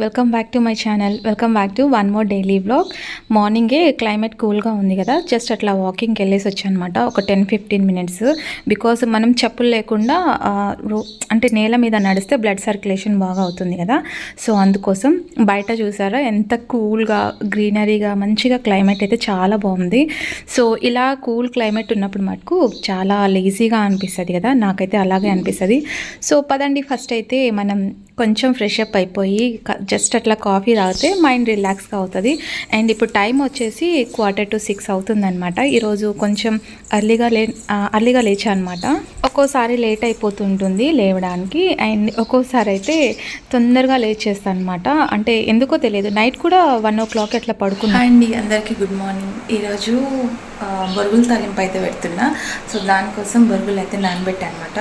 Welcome back to my channel welcome back to one more daily vlog మార్నింగే climate కూల్గా ఉంది కదా? Just అట్లా వాకింగ్కి వెళ్ళేసి వచ్చానమాట. ఒక టెన్ ఫిఫ్టీన్ మినిట్స్ బికాస్ మనం చెప్పులు లేకుండా రో- అంటే నేల మీద నడిస్తే బ్లడ్ సర్క్యులేషన్ బాగా అవుతుంది కదా? సో అందుకోసం బయట చూసారా? ఎంత కూల్గా గ్రీనరీగా మంచిగా క్లైమేట్ అయితే చాలా బాగుంది. సో ఇలా కూల్ క్లైమేట్ ఉన్నప్పుడు మటుకు చాలా లేజీగా అనిపిస్తుంది కదా? నాకైతే అలాగే అనిపిస్తుంది. సో పదండి ఫస్ట్ అయితే మనం కొంచెం ఫ్రెష్ అప్ అయిపోయి జస్ట్ అట్లా కాఫీ తాగితే మైండ్ రిలాక్స్గా అవుతుంది. అండ్ ఇప్పుడు టైం వచ్చేసి క్వార్టర్ టు సిక్స్ అవుతుందనమాట ఈరోజు కొంచెం అర్లీగా లే అర్లీగా లేచా అనమాట ఒక్కోసారి లేట్ అయిపోతుంటుంది లేవడానికి. అండ్ ఒక్కోసారి అయితే తొందరగా లేచేస్తాను అనమాట అంటే ఎందుకో తెలియదు. నైట్ కూడా వన్ ఓ క్లాక్ అట్లా పడుకున్నా. అండి అందరికీ గుడ్ మార్నింగ్. ఈరోజు బొరుగుల తాలింపు అయితే పెడుతున్నా. సో దానికోసం బొరుగులు అయితే నానబెట్టా అనమాట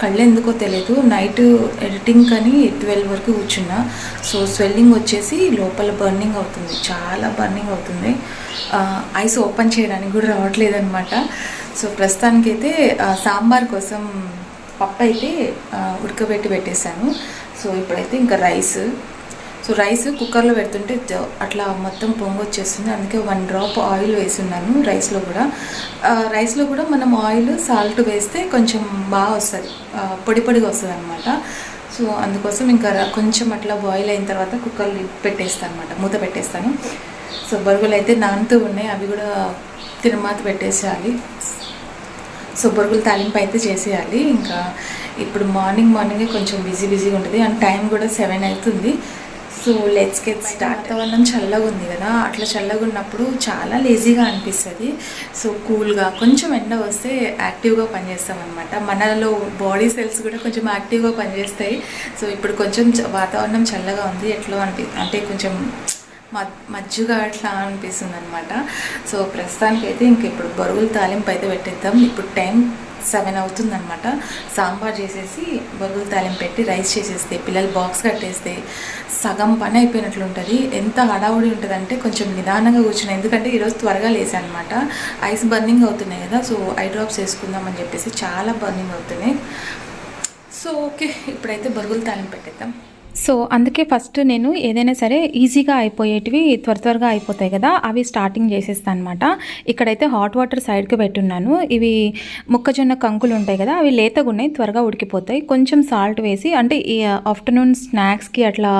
కళ్ళు ఎందుకో తెలియదు. నైట్ ఎడిటింగ్ కానీ ట్వెల్వ్ వరకు కూర్చున్నా. సో స్వెల్లింగ్ వచ్చేసి లోపల బర్నింగ్ అవుతుంది చాలా బర్నింగ్ అవుతుంది. ఐస్ ఓపెన్ చేయడానికి కూడా రావట్లేదు అనమాట సో ప్రస్తుతానికైతే సాంబార్ కోసం పప్పు అయితే ఉడకబెట్టి పెట్టేశాను. సో ఇప్పుడైతే ఇంకా రైస్. సో రైస్ కుక్కర్లో పెడుతుంటే అట్లా మొత్తం పొంగు వచ్చేస్తుంది అందుకే వన్ డ్రాప్ ఆయిల్ వేసున్నాను రైస్లో కూడా. రైస్లో కూడా మనం ఆయిల్ సాల్ట్ వేస్తే కొంచెం బాగా వస్తుంది. పొడి పొడిగా వస్తుంది అనమాట సో అందుకోసం ఇంకా కొంచెం అట్లా బాయిల్ అయిన తర్వాత కుక్కర్లో పెట్టేస్తాను అనమాట మూత పెట్టేస్తాను. సో బరుగులు అయితే నానుతూ ఉన్నాయి అవి కూడా తిరుమాత పెట్టేసేయాలి. సో బొరుగులు తాలింపు అయితే చేసేయాలి. ఇంకా ఇప్పుడు మార్నింగ్ మార్నింగే కొంచెం బిజీ బిజీగా ఉంటుంది. అండ్ టైం కూడా సెవెన్ అవుతుంది. సో లెట్స్ గెట్ స్టార్ట్ వాతావరణం చల్లగా ఉంది కదా అట్లా చల్లగా ఉన్నప్పుడు చాలా లేజీగా అనిపిస్తుంది. సో కూల్గా కొంచెం ఎండ వస్తే యాక్టివ్గా పనిచేస్తాం అనమాట మనలో బాడీ సెల్స్ కూడా కొంచెం యాక్టివ్గా పనిచేస్తాయి. సో ఇప్పుడు కొంచెం వాతావరణం చల్లగా ఉంది ఎట్లా అనిపి అంటే కొంచెం మ- మజ్జిగ అట్లా అనిపిస్తుంది అనమాట సో ప్రస్తుతానికి అయితే ఇంక ఇప్పుడు బరువులు తాలింపు అయితే పెట్టేద్దాం. ఇప్పుడు టైం సెవెన్ అవుతుందనమాట సాంబార్ చేసేసి బొరుగుల తాలిం పెట్టి రైస్ చేసేస్తే పిల్లలు బాక్స్ కట్టేస్తే సగం పని అయిపోయినట్లు ఉంటుంది. ఎంత హడావుడి ఉంటుంది అంటే కొంచెం నిదానంగా కూర్చున్నాయి ఎందుకంటే ఈరోజు త్వరగా లేసాను అనమాట ఐస్ బర్నింగ్ అవుతున్నాయి కదా సో ఐ డ్రాప్స్ వేసుకుందాం అని చెప్పేసి చాలా బర్నింగ్ అవుతున్నాయి. So okay. ఇప్పుడైతే బొరుగుల తాలిం పెట్టేద్దాం. సో అందుకే ఫస్ట్ నేను ఏదైనా సరే ఈజీగా అయిపోయేటివి త్వర త్వరగా అయిపోతాయి కదా అవి స్టార్టింగ్ చేసేస్తాను అనమాట ఇక్కడైతే హాట్ వాటర్ సైడ్కి పెట్టున్నాను. ఇవి మొక్కజొన్న కంకులు ఉంటాయి కదా అవి లేతగా ఉన్నాయి త్వరగా ఉడికిపోతాయి. కొంచెం సాల్ట్ వేసి అంటే ఈ ఆఫ్టర్నూన్ స్నాక్స్కి అట్లా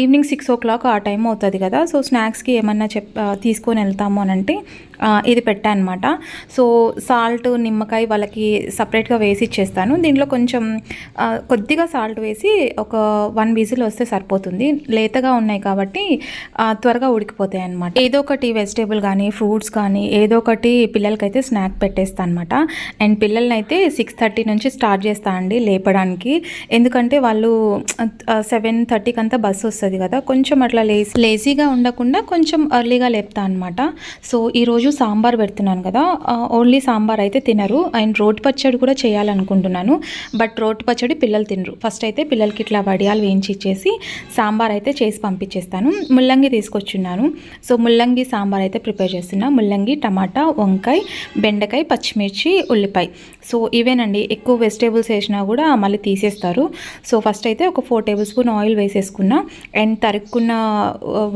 ఈవినింగ్ సిక్స్ ఓ క్లాక్ ఆ టైం అవుతుంది కదా సో స్నాక్స్కి ఏమన్నా చెప్ తీసుకొని వెళ్తాము అని అంటే ఇది పెట్టా అనమాట సో సాల్ట్ నిమ్మకాయ వాళ్ళకి సపరేట్గా వేసి ఇచ్చేస్తాను. దీంట్లో కొంచెం కొద్దిగా సాల్ట్ వేసి ఒక వన్ విజిల్ వస్తే సరిపోతుంది. లేతగా ఉన్నాయి కాబట్టి త్వరగా ఉడికిపోతాయి అనమాట ఏదో ఒకటి వెజిటేబుల్ కానీ ఫ్రూట్స్ కానీ ఏదో ఒకటి పిల్లలకైతే స్నాక్ పెట్టేస్తాను అనమాట అండ్ పిల్లల్ని అయితే సిక్స్ థర్టీ నుంచి స్టార్ట్ చేస్తా అండి లేపడానికి. ఎందుకంటే వాళ్ళు సెవెన్ థర్టీకి అంతా బస్సు వస్తుంది కదా. కొంచెం అట్లా లేజీ లేజీగా ఉండకుండా కొంచెం ఎర్లీగా లేపుతా అనమాట సో ఈరోజు సాంబార్ పెడుతున్నాను కదా ఓన్లీ సాంబార్ అయితే తినరు. అండ్ రోటి పచ్చడి కూడా చేయాలనుకుంటున్నాను. బట్ రోటి పచ్చడి పిల్లలు తినరు. ఫస్ట్ అయితే పిల్లలకి ఇట్లా వడియాలు వేయించి ఇచ్చేసి సాంబార్ అయితే చేసి పంపించేస్తాను. ముల్లంగి తీసుకొచ్చున్నాను. సో ముల్లంగి సాంబార్ అయితే ప్రిపేర్ చేస్తున్నా. ముల్లంగి టమాటా వంకాయ బెండకాయ పచ్చిమిర్చి ఉల్లిపాయ. సో ఇవేనండి. ఎక్కువ వెజిటేబుల్స్ వేసినా కూడా మళ్ళీ తీసేస్తారు. సో ఫస్ట్ అయితే ఒక ఫోర్ టేబుల్ స్పూన్ ఆయిల్ వేసేసుకున్నా. అండ్ తరుక్కున్న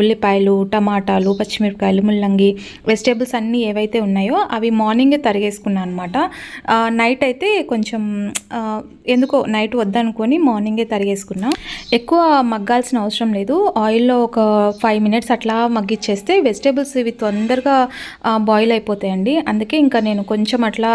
ఉల్లిపాయలు టమాటాలు పచ్చిమిరపకాయలు ముల్లంగి వెజిటేబుల్స్ అన్నీ ఏవైతే ఉన్నాయో అవి మార్నింగే తరిగేసుకున్నాను అనమాట నైట్ అయితే కొంచెం ఎందుకో నైట్ వద్దనుకొని మార్నింగే తరిగేసుకున్నా. ఎక్కువ మగ్గాల్సిన అవసరం లేదు. ఆయిల్లో ఒక ఫైవ్ మినిట్స్ అట్లా మగ్గిచ్చేస్తే వెజిటేబుల్స్ ఇవి తొందరగా బాయిల్ అయిపోతాయండి. అందుకే ఇంకా నేను కొంచెం అట్లా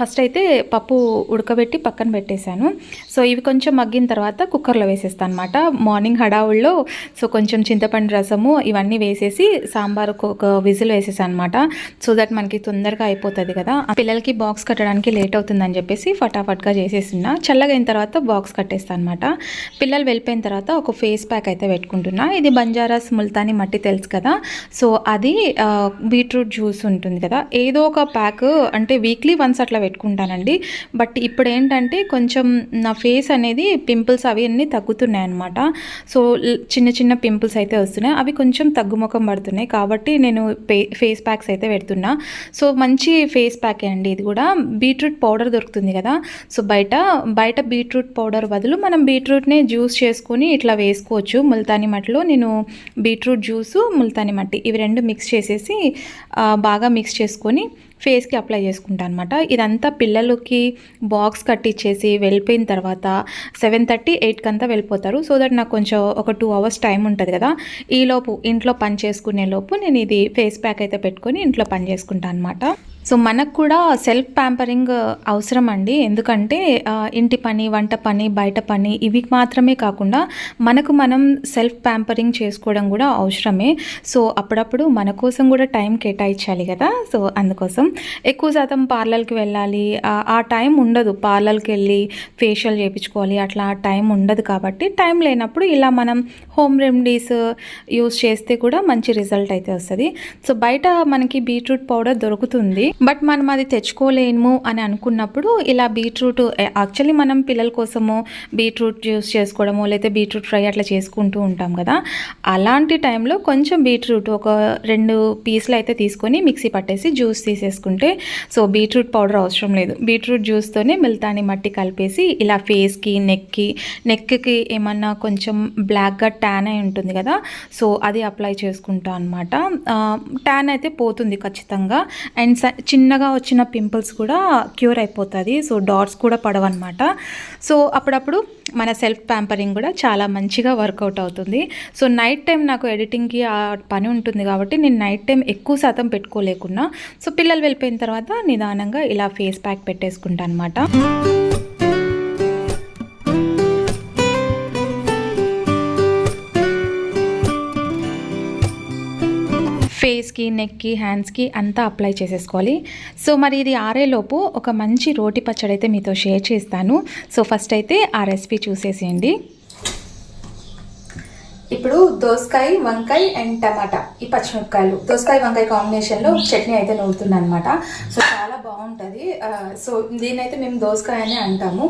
ఫస్ట్ అయితే పప్పు ఉడకబెట్టి పక్కన పెట్టేశాను. సో ఇవి కొంచెం మగ్గిన తర్వాత కుక్కర్లో వేసేస్తాను అనమాట మార్నింగ్ హడావుల్లో సో కొంచెం చింతపండు రసము ఇవన్నీ వేసేసి సాంబార్ ఒక విజిల్ వేసేసాను అనమాట సో దట్ మనకి తొందరగా అయిపోతుంది కదా. ఆ పిల్లలకి బాక్స్ కట్టడానికి లేట్ అవుతుందని చెప్పేసి ఫటాఫట్గా చేసేస్తున్నా. చల్లగా అయిన తర్వాత బాక్స్ కట్టేస్తాను అనమాట పిల్లలు వెళ్ళిపోయిన తర్వాత ఒక ఫేస్ ప్యాక్ అయితే పెట్టుకుంటున్నా. ఇది బంజారాస్ ముల్తాని మట్టి తెలుసు కదా. సో అది బీట్రూట్ జ్యూస్ ఉంటుంది కదా. ఏదో ఒక ప్యాక్ అంటే వీక్లీ వన్స్ అట్లా పెట్టుకుంటానండి. బట్ ఇప్పుడు ఏంటంటే కొంచెం నా ఫేస్ అనేది పింపుల్స్ అవి అన్నీ తగ్గుతున్నాయి అనమాట సో చిన్న చిన్న పింపుల్స్ అయితే వస్తున్నాయి. అవి కొంచెం తగ్గుముఖం పడుతున్నాయి. కాబట్టి నేను పే ఫేస్ ప్యాక్స్ అయితే పెడుతున్నా. సో మంచి ఫేస్ ప్యాకే అండి ఇది కూడా. బీట్రూట్ పౌడర్ దొరుకుతుంది కదా. సో బయట బయట బీట్రూట్ పౌడర్ బదులు మనం బీట్రూట్నే జ్యూస్ చేసుకొని ఇట్లా వేసుకోవచ్చు. ముల్తాని మట్టిలో నేను బీట్రూట్ జ్యూసు ముల్తాని మట్టి ఇవి రెండు మిక్స్ చేసేసి బాగా మిక్స్ చేసుకొని ఫేస్కి అప్లై చేసుకుంటాను అనమాట ఇదంతా పిల్లలకి బాక్స్ కట్టించేసి వెళ్ళిపోయిన తర్వాత సెవెన్ థర్టీ ఎయిట్కి అంతా వెళ్ళిపోతారు. సో దట్ నాకు కొంచెం ఒక టూ అవర్స్ టైం ఉంటుంది కదా. ఈలోపు ఇంట్లో పని చేసుకునే లోపు నేను ఇది ఫేస్ ప్యాక్ అయితే పెట్టుకొని ఇంట్లో పని చేసుకుంటాను అనమాట సో మనకు కూడా సెల్ఫ్ ప్యాంపరింగ్ అవసరం అండి. ఎందుకంటే ఇంటి పని వంట పని బయట పని ఇవి మాత్రమే కాకుండా మనకు మనం సెల్ఫ్ ప్యాంపరింగ్ చేసుకోవడం కూడా అవసరమే. సో అప్పుడప్పుడు మన కోసం కూడా టైం కేటాయించాలి కదా. సో అందుకోసం ఎక్కువ శాతం పార్లర్కి వెళ్ళాలి. ఆ- టైం ఉండదు. పార్లర్కి వెళ్ళి ఫేషియల్ చేయించుకోవాలి. అట్లా ఆ టైం ఉండదు కాబట్టి టైం లేనప్పుడు ఇలా మనం హోమ్ రెమెడీస్ యూస్ చేస్తే కూడా మంచి రిజల్ట్ అయితే వస్తుంది. సో బయట మనకి బీట్రూట్ పౌడర్ దొరుకుతుంది. బట్ మనం అది తెచ్చుకోలేము అని అనుకున్నప్పుడు ఇలా బీట్రూట్ యాక్చువల్లీ మనం పిల్లల కోసము బీట్రూట్ జ్యూస్ చేసుకోవడము లేకపోతే బీట్రూట్ ఫ్రై అట్లా చేసుకుంటూ ఉంటాం కదా అలాంటి టైంలో కొంచెం బీట్రూట్ ఒక రెండు పీసులు అయితే తీసుకొని మిక్సీ పట్టేసి జ్యూస్ తీసేసుకుంటే సో బీట్రూట్ పౌడర్ అవసరం లేదు. బీట్రూట్ జ్యూస్తోనే మిల్తాని మట్టి కలిపేసి ఇలా ఫేస్కి నెక్కి నెక్కి ఏమన్నా కొంచెం బ్లాక్గా ట్యాన్ అయి ఉంటుంది కదా సో అది అప్లై చేసుకుంటా అనమాట ట్యాన్ అయితే పోతుంది ఖచ్చితంగా. అండ్ స- చిన్నగా వచ్చిన పింపుల్స్ కూడా క్యూర్ అయిపోతుంది. సో డాట్స్ కూడా పడవన్నమాట. సో అప్పుడప్పుడు మన సెల్ఫ్ ప్యాంపరింగ్ కూడా చాలా మంచిగా వర్కౌట్ అవుతుంది. సో నైట్ టైం నాకు ఎడిటింగ్కి ఆ పని ఉంటుంది కాబట్టి నేను నైట్ టైం ఎక్కువ శాతం పెట్టుకోలేకున్నా. సో పిల్లలు వెళ్ళిపోయిన తర్వాత నిదానంగా ఇలా ఫేస్ ప్యాక్ పెట్టేసుకుంటాను అనమాట ఫేస్కి నెక్కి హ్యాండ్స్కి అంతా అప్లై చేసేసుకోవాలి. సో మరి ఇది ఆరేలోపు ఒక మంచి రోటి పచ్చడి అయితే మీతో షేర్ చేస్తాను. సో ఫస్ట్ అయితే ఆ రెసిపీ చూసేసేయండి. ఇప్పుడు దోసకాయ వంకాయ అండ్ టమాటా ఈ పచ్చిమిరపకాయలు. దోసకాయ వంకాయ కాంబినేషన్లో చట్నీ అయితే నూరుతుంది అనమాట సో చాలా బాగుంటుంది సో దీనైతే మేము దోసకాయ అని అంటాము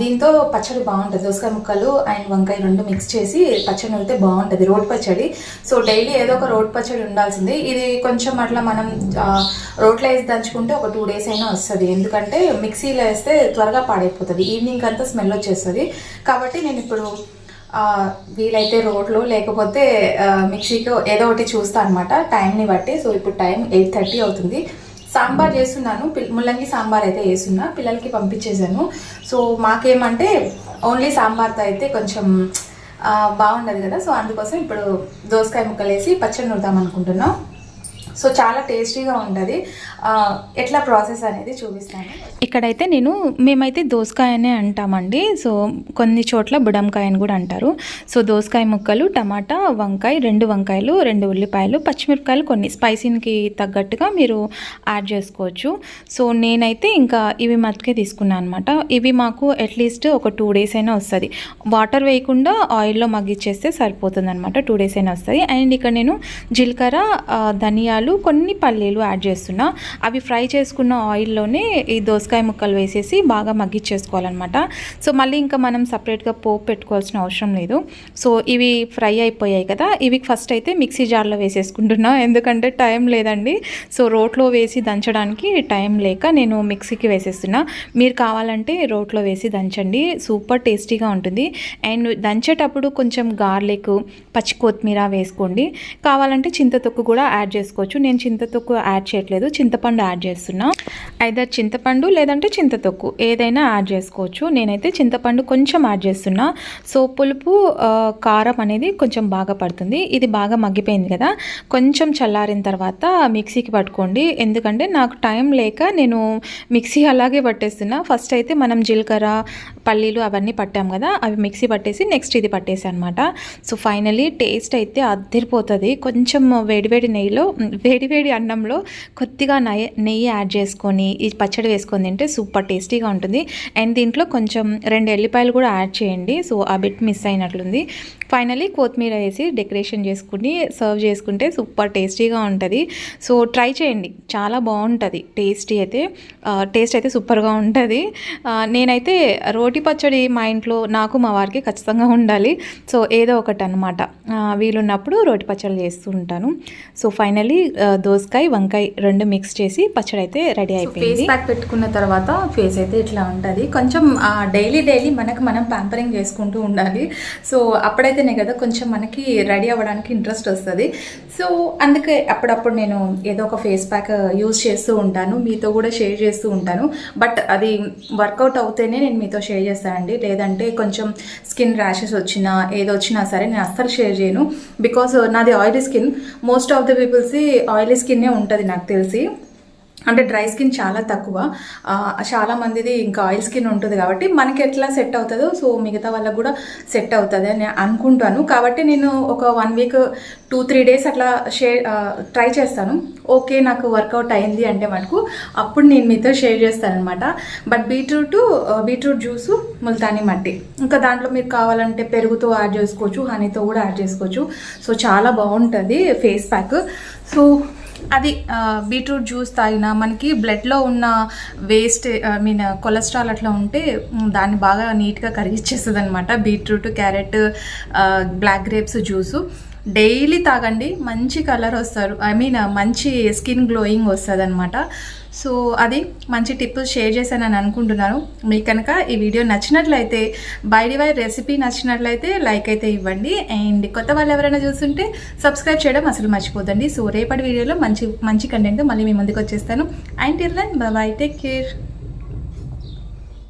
దీంతో పచ్చడి బాగుంటుంది. దోసకాయ ముక్కలు అండ్ వంకాయ రెండు మిక్స్ చేసి పచ్చడి అయితే బాగుంటుంది. రోడ్ పచ్చడి. సో డైలీ ఏదో ఒక రోడ్ పచ్చడి ఉండాల్సింది. ఇది కొంచెం అట్లా మనం రోట్లో వేసి దంచుకుంటే ఒక టూ డేస్ అయినా వస్తుంది. ఎందుకంటే మిక్సీలో వేస్తే త్వరగా పాడైపోతుంది. ఈవినింగ్ అంతా స్మెల్ వచ్చేస్తుంది. కాబట్టి నేను ఇప్పుడు వీలైతే రోడ్లో లేకపోతే మిక్సీకి ఏదో ఒకటి చూస్తా అనమాట టైంని బట్టి. సో ఇప్పుడు టైం ఎయిట్ థర్టీ అవుతుంది. సాంబార్ చేస్తున్నాను. ముల్లంగి సాంబార్ అయితే వేస్తున్నా పిల్లలకి పంపించేశాను. సో మాకేమంటే ఓన్లీ సాంబార్తో అయితే కొంచెం బాగుండదు కదా. సో అందుకోసం ఇప్పుడు దోసకాయ ముక్కలు వేసి పచ్చడి నుడతాం అనుకుంటున్నాం సో చాలా టేస్టీగా ఉంటుంది. ఎట్లా ప్రాసెస్ అనేది చూపిస్తాను. ఇక్కడైతే నేను మేమైతే దోసకాయనే అంటామండి. సో కొన్ని చోట్ల బుడంకాయ అని కూడా అంటారు. సో దోసకాయ ముక్కలు టమాటా వంకాయ రెండు వంకాయలు రెండు ఉల్లిపాయలు పచ్చిమిరపకాయలు కొన్ని. స్పైసీకి తగ్గట్టుగా మీరు యాడ్ చేసుకోవచ్చు. సో నేనైతే ఇంకా ఇవి మతికే తీసుకున్నాను అనమాట ఇవి మాకు అట్లీస్ట్ ఒక టూ డేస్ అయినా వస్తుంది. వాటర్ వేయకుండా ఆయిల్లో మగ్గిచ్చేస్తే సరిపోతుంది అనమాట టూ డేస్ అయినా వస్తుంది. అండ్ ఇక్కడ నేను జీలకర్ర ధనియా ధనియాలు కొన్ని పల్లీలు యాడ్ చేస్తున్నా. అవి ఫ్రై చేసుకున్న ఆయిల్లోనే ఈ దోసకాయ ముక్కలు వేసేసి బాగా మగ్గిచ్చేసుకోవాలన్నమాట. సో మళ్ళీ ఇంకా మనం సపరేట్గా పోపు పెట్టుకోవాల్సిన అవసరం లేదు. సో ఇవి ఫ్రై అయిపోయాయి కదా. ఇవి ఫస్ట్ అయితే మిక్సీ జార్లో వేసేసుకుంటున్నా. ఎందుకంటే టైం లేదండి. సో రోట్లో వేసి దంచడానికి టైం లేక నేను మిక్సీకి వేసేస్తున్నా. మీరు కావాలంటే రోట్లో వేసి దంచండి. సూపర్ టేస్టీగా ఉంటుంది. అండ్ దంచేటప్పుడు కొంచెం గార్లిక్ పచ్చి కొత్తిమీర వేసుకోండి. కావాలంటే చింతతొక్కు కూడా యాడ్ చేసుకోవచ్చు. నేను చింతతొక్కు యాడ్ చేయట్లేదు. చింతపండు యాడ్ చేస్తున్నా. అయితే చింతపండు లేదంటే చింతతొక్కు. ఏదైనా యాడ్ చేసుకోవచ్చు. నేనైతే చింతపండు కొంచెం యాడ్ చేస్తున్నా. సో పులుపు కారం అనేది కొంచెం బాగా పడుతుంది. ఇది బాగా మగ్గిపోయింది కదా. కొంచెం చల్లారిన తర్వాత మిక్సీకి పట్టుకోండి. ఎందుకంటే నాకు టైం లేక నేను మిక్సీ అలాగే పట్టేస్తున్నా. ఫస్ట్ అయితే మనం జీలకర్ర పల్లీలు అవన్నీ పట్టాం కదా. అవి మిక్సీ పట్టేసి నెక్స్ట్ ఇది పట్టేసి అనమాట సో ఫైనలీ టేస్ట్ అయితే అద్దరిపోతుంది కొంచెం వేడివేడి నెయ్యిలో వేడి వేడి అన్నంలో కొద్దిగా నెయ్యి నెయ్యి యాడ్ చేసుకొని ఈ పచ్చడి వేసుకొని తింటే సూపర్ టేస్టీగా ఉంటుంది. అండ్ దీంట్లో కొంచెం రెండు ఎల్లిపాయలు కూడా యాడ్ చేయండి. సో ఆ బిట్ మిస్ అయినట్లుంది. ఫైనలీ కొత్తిమీర వేసి డెకరేషన్ చేసుకుని సర్వ్ చేసుకుంటే సూపర్ టేస్టీగా ఉంటుంది. సో ట్రై చేయండి. చాలా బాగుంటుంది. టేస్టీ అయితే టేస్ట్ అయితే సూపర్గా ఉంటుంది. నేనైతే రోటి పచ్చడి మా ఇంట్లో నాకు మా వారికి ఖచ్చితంగా ఉండాలి. సో ఏదో ఒకటి అనమాట వీలున్నప్పుడు రోటి పచ్చడి చేస్తూ ఉంటాను. సో ఫైనలీ దోసకాయ వంకాయ రెండు మిక్స్ చేసి పచ్చడి అయితే రెడీ అయిపోయింది. ఫేస్ ప్యాక్ పెట్టుకున్న తర్వాత ఫేస్ అయితే ఇట్లా ఉంటుంది. కొంచెం డైలీ డైలీ మనకు మనం ప్యాంపరింగ్ చేసుకుంటూ ఉండాలి. సో అప్పుడైతేనే కదా కొంచెం మనకి రెడీ అవ్వడానికి ఇంట్రెస్ట్ వస్తుంది. సో అందుకే అప్పుడప్పుడు నేను ఏదో ఒక ఫేస్ ప్యాక్ యూస్ చేస్తూ ఉంటాను. మీతో కూడా షేర్ చేస్తూ ఉంటాను. బట్ అది వర్కౌట్ అవుతేనే నేను మీతో షేర్ చేస్తానండి లేదంటే కొంచెం స్కిన్ ర్యాషెస్ వచ్చినా ఏదో వచ్చినా సరే నేను అస్సలు షేర్ చేయను. బికాస్ నాది oily skin most of the పీపుల్స్కి oily స్కిన్నే ఉంటుంది నాకు తెలిసి. అంటే డ్రై స్కిన్ చాలా తక్కువ. చాలా మందిది ఇంకా ఆయిల్ స్కిన్ ఉంటుంది కాబట్టి మనకి ఎట్లా సెట్ అవుతుందో సో మిగతా వాళ్ళకు కూడా సెట్ అవుతుంది అని అనుకుంటాను. కాబట్టి నేను ఒక one week two three days అట్లా షేర్ ట్రై చేస్తాను. ఓకే నాకు వర్కౌట్ అయింది అంటే మనకు అప్పుడు నేను మీతో షేర్ చేస్తాను అనమాట but beetroot beetroot juice Multani mitti. ఇంకా దాంట్లో మీరు కావాలంటే పెరుగుతో యాడ్ చేసుకోవచ్చు హనీతో కూడా యాడ్ చేసుకోవచ్చు. సో చాలా బాగుంటుంది ఫేస్ ప్యాక్. సో అది బీట్రూట్ జ్యూస్ తాగినా మనకి బ్లడ్లో ఉన్న వేస్ట్ ఐ మీన్ కొలెస్ట్రాల్ అట్లా ఉంటే దాన్ని బాగా నీట్గా కరిగిచ్చేస్తుంది అనమాట beetroot carrot black grapes juice. Daily తాగండి మంచి కలర్ వస్తారు. ఐ మీన్ మంచి స్కిన్ గ్లోయింగ్ వస్తుంది అనమాట సో అది మంచి టిప్స్ షేర్ చేశానని అనుకుంటున్నాను. మీకు కనుక ఈ వీడియో నచ్చినట్లయితే బైడి వై రెసిపీ నచ్చినట్లయితే లైక్ అయితే ఇవ్వండి. అండ్ కొత్త వాళ్ళు ఎవరైనా చూస్తుంటే సబ్స్క్రైబ్ చేయడం అసలు మర్చిపోదండి సో రేపటి వీడియోలో మంచి మంచి కంటెంట్ మళ్ళీ మీ ముందుకు వచ్చేస్తాను. అండ్ ఇర్లన్ బాయ్ టేక్ కేర్.